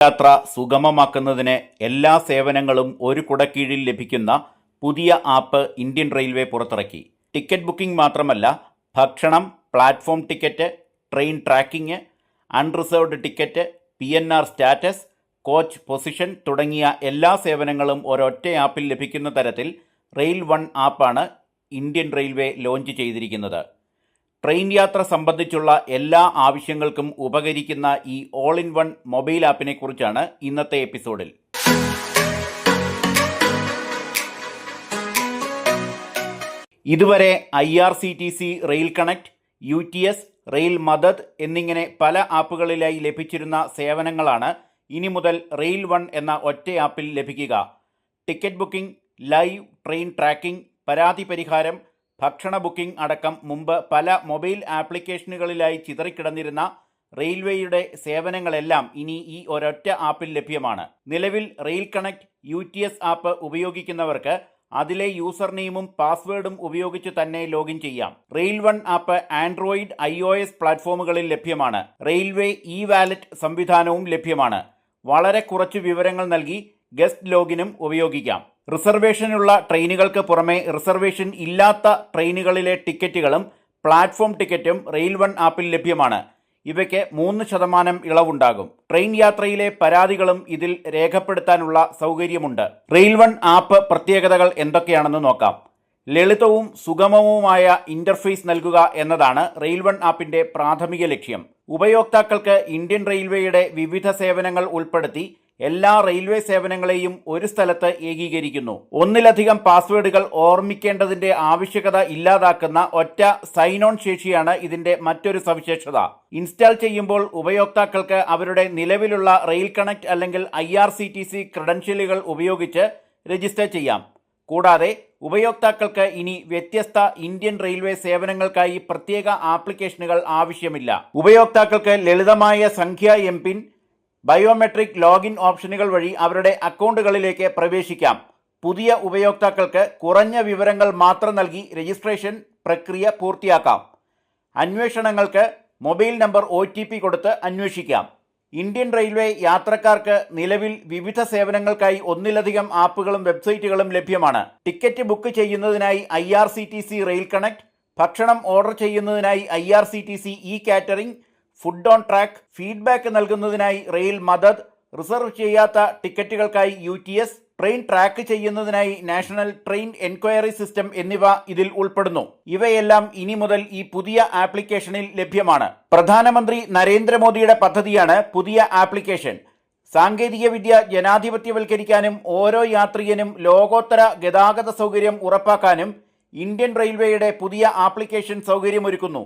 യാത്ര സുഗമമാക്കുന്നതിന് എല്ലാ സേവനങ്ങളും ഒരു കുടക്കീഴിൽ ലഭിക്കുന്ന പുതിയ ആപ്പ് ഇന്ത്യൻ റെയിൽവേ പുറത്തിറക്കി. ടിക്കറ്റ് ബുക്കിംഗ് മാത്രമല്ല ഭക്ഷണം platform ticket train tracking unreserved ticket P N R status coach position തുടങ്ങിയ എല്ലാ സേവനങ്ങളും ഒരൊറ്റ ആപ്പിൽ ലഭിക്കുന്ന തരത്തിൽ റെയിൽ വൺ ആപ്പാണ് ഇന്ത്യൻ റെയിൽവേ ലോഞ്ച് ചെയ്തിരിക്കുന്നത്. ട്രെയിൻ യാത്ര സംബന്ധിച്ചുള്ള എല്ലാ ആവശ്യങ്ങൾക്കും ഉപകരിക്കുന്ന ഈ ഓൾ ഇൻ വൺ മൊബൈൽ ആപ്പിനെ കുറിച്ചാണ് ഇന്നത്തെ എപ്പിസോഡിൽ. ഇതുവരെ I R C T C rail connect U T S rail Madad എന്നിങ്ങനെ പല ആപ്പുകളിലായി ലഭിച്ചിരുന്ന സേവനങ്ങളാണ് ഇനി മുതൽ റെയിൽ വൺ എന്ന ഒറ്റ ആപ്പിൽ ലഭിക്കുക. Ticket booking live train tracking പരാതി പരിഹാരം ഭക്ഷണ ബുക്കിംഗ് അടക്കം മുമ്പ് പല മൊബൈൽ ആപ്ലിക്കേഷനുകളിലായി ചിതറിക്കിടന്നിരുന്ന റെയിൽവേയുടെ സേവനങ്ങളെല്ലാം ഇനി ഈ ഒരൊറ്റ ആപ്പിൽ ലഭ്യമാണ്. നിലവിൽ റെയിൽ കണക്ട് യു ആപ്പ് ഉപയോഗിക്കുന്നവർക്ക് അതിലെ യൂസർ നെയിമും പാസ്വേഡും ഉപയോഗിച്ച് തന്നെ ലോഗിൻ ചെയ്യാം. Rail one app android I O S പ്ലാറ്റ്ഫോമുകളിൽ ലഭ്യമാണ്. റെയിൽവേ ഇ വാലറ്റ് സംവിധാനവും ലഭ്യമാണ്. വളരെ കുറച്ച് വിവരങ്ങൾ നൽകി ഗസ്റ്റ് ലോഗിനും ഉപയോഗിക്കാം. റിസർവേഷനുള്ള ട്രെയിനുകൾക്ക് പുറമെ റിസർവേഷൻ ഇല്ലാത്ത ട്രെയിനുകളിലെ ടിക്കറ്റുകളും പ്ലാറ്റ്ഫോം ടിക്കറ്റും റെയിൽ വൺ ആപ്പിൽ ലഭ്യമാണ്. ഇവയ്ക്ക് മൂന്ന് ശതമാനം ഇളവുണ്ടാകും. ട്രെയിൻ യാത്രയിലെ പരാതികളും ഇതിൽ രേഖപ്പെടുത്താനുള്ള സൗകര്യമുണ്ട്. റെയിൽ വൺ ആപ്പ് പ്രത്യേകതകൾ എന്തൊക്കെയാണെന്ന് നോക്കാം. ലളിതവും സുഗമവുമായ ഇന്റർഫേസ് നൽകുക എന്നതാണ് റെയിൽ വൺ ആപ്പിന്റെ പ്രാഥമിക ലക്ഷ്യം. ഉപയോക്താക്കൾക്ക് ഇന്ത്യൻ റെയിൽവേയുടെ വിവിധ സേവനങ്ങൾ ഉൾപ്പെടുത്തി എല്ലാ റെയിൽവേ സേവനങ്ങളെയും ഒരു സ്ഥലത്ത് ഏകീകരിക്കുന്നു. ഒന്നിലധികം പാസ്വേഡുകൾ ഓർമ്മിക്കേണ്ടതിന്റെ ആവശ്യകത ഇല്ലാതാക്കുന്ന ഒറ്റ സൈൻ ഓൺ ശേഷിയാണ് ഇതിന്റെ മറ്റൊരു സവിശേഷത. ഇൻസ്റ്റാൾ ചെയ്യുമ്പോൾ ഉപയോക്താക്കൾക്ക് അവരുടെ നിലവിലുള്ള റെയിൽ കണക്ട് അല്ലെങ്കിൽ I R C T C ക്രെഡൻഷ്യലുകൾ ഉപയോഗിച്ച് രജിസ്റ്റർ ചെയ്യാം. കൂടാതെ ഉപയോക്താക്കൾക്ക് ഇനി വ്യത്യസ്ത ഇന്ത്യൻ റെയിൽവേ സേവനങ്ങൾക്കായി പ്രത്യേക ആപ്ലിക്കേഷനുകൾ ആവശ്യമില്ല. ഉപയോക്താക്കൾക്ക് ലളിതമായ സംഖ്യ എം പിൻ ബയോമെട്രിക് ലോഗിൻ ഓപ്ഷനുകൾ വഴി അവരുടെ അക്കൗണ്ടുകളിലേക്ക് പ്രവേശിക്കാം. പുതിയ ഉപയോക്താക്കൾക്ക് കുറഞ്ഞ വിവരങ്ങൾ മാത്രം നൽകി രജിസ്ട്രേഷൻ പ്രക്രിയ പൂർത്തിയാക്കാം. അന്വേഷണങ്ങൾക്ക് മൊബൈൽ നമ്പർ ഒ കൊടുത്ത് അന്വേഷിക്കാം. ഇന്ത്യൻ റെയിൽവേ യാത്രക്കാർക്ക് നിലവിൽ വിവിധ സേവനങ്ങൾക്കായി ഒന്നിലധികം ആപ്പുകളും വെബ്സൈറ്റുകളും ലഭ്യമാണ്. ടിക്കറ്റ് ബുക്ക് ചെയ്യുന്നതിനായി I R C T C rail connect ഭക്ഷണം ഓർഡർ ചെയ്യുന്നതിനായി I R C T C E catering food on track feedback നൽകുന്നതിനായി റെയിൽ മദദ് റിസർവ് ചെയ്യാത്ത ടിക്കറ്റുകൾക്കായി U T S train track ചെയ്യുന്നതിനായി നാഷണൽ ട്രെയിൻ എൻക്വയറി സിസ്റ്റം എന്നിവ ഇതിൽ ഉൾപ്പെടുന്നു. ഇവയെല്ലാം ഇനി മുതൽ ഈ പുതിയ ആപ്ലിക്കേഷനിൽ ലഭ്യമാണ്. പ്രധാനമന്ത്രി നരേന്ദ്രമോദിയുടെ പദ്ധതിയാണ് പുതിയ ആപ്ലിക്കേഷൻ. സാങ്കേതികവിദ്യ ജനാധിപത്യവൽക്കരിക്കാനും ഓരോ യാത്രികനും ലോകോത്തര ഗതാഗത സൗകര്യം ഉറപ്പാക്കാനും ഇന്ത്യൻ റെയിൽവേയുടെ പുതിയ ആപ്ലിക്കേഷൻ സൗകര്യമൊരുക്കുന്നു.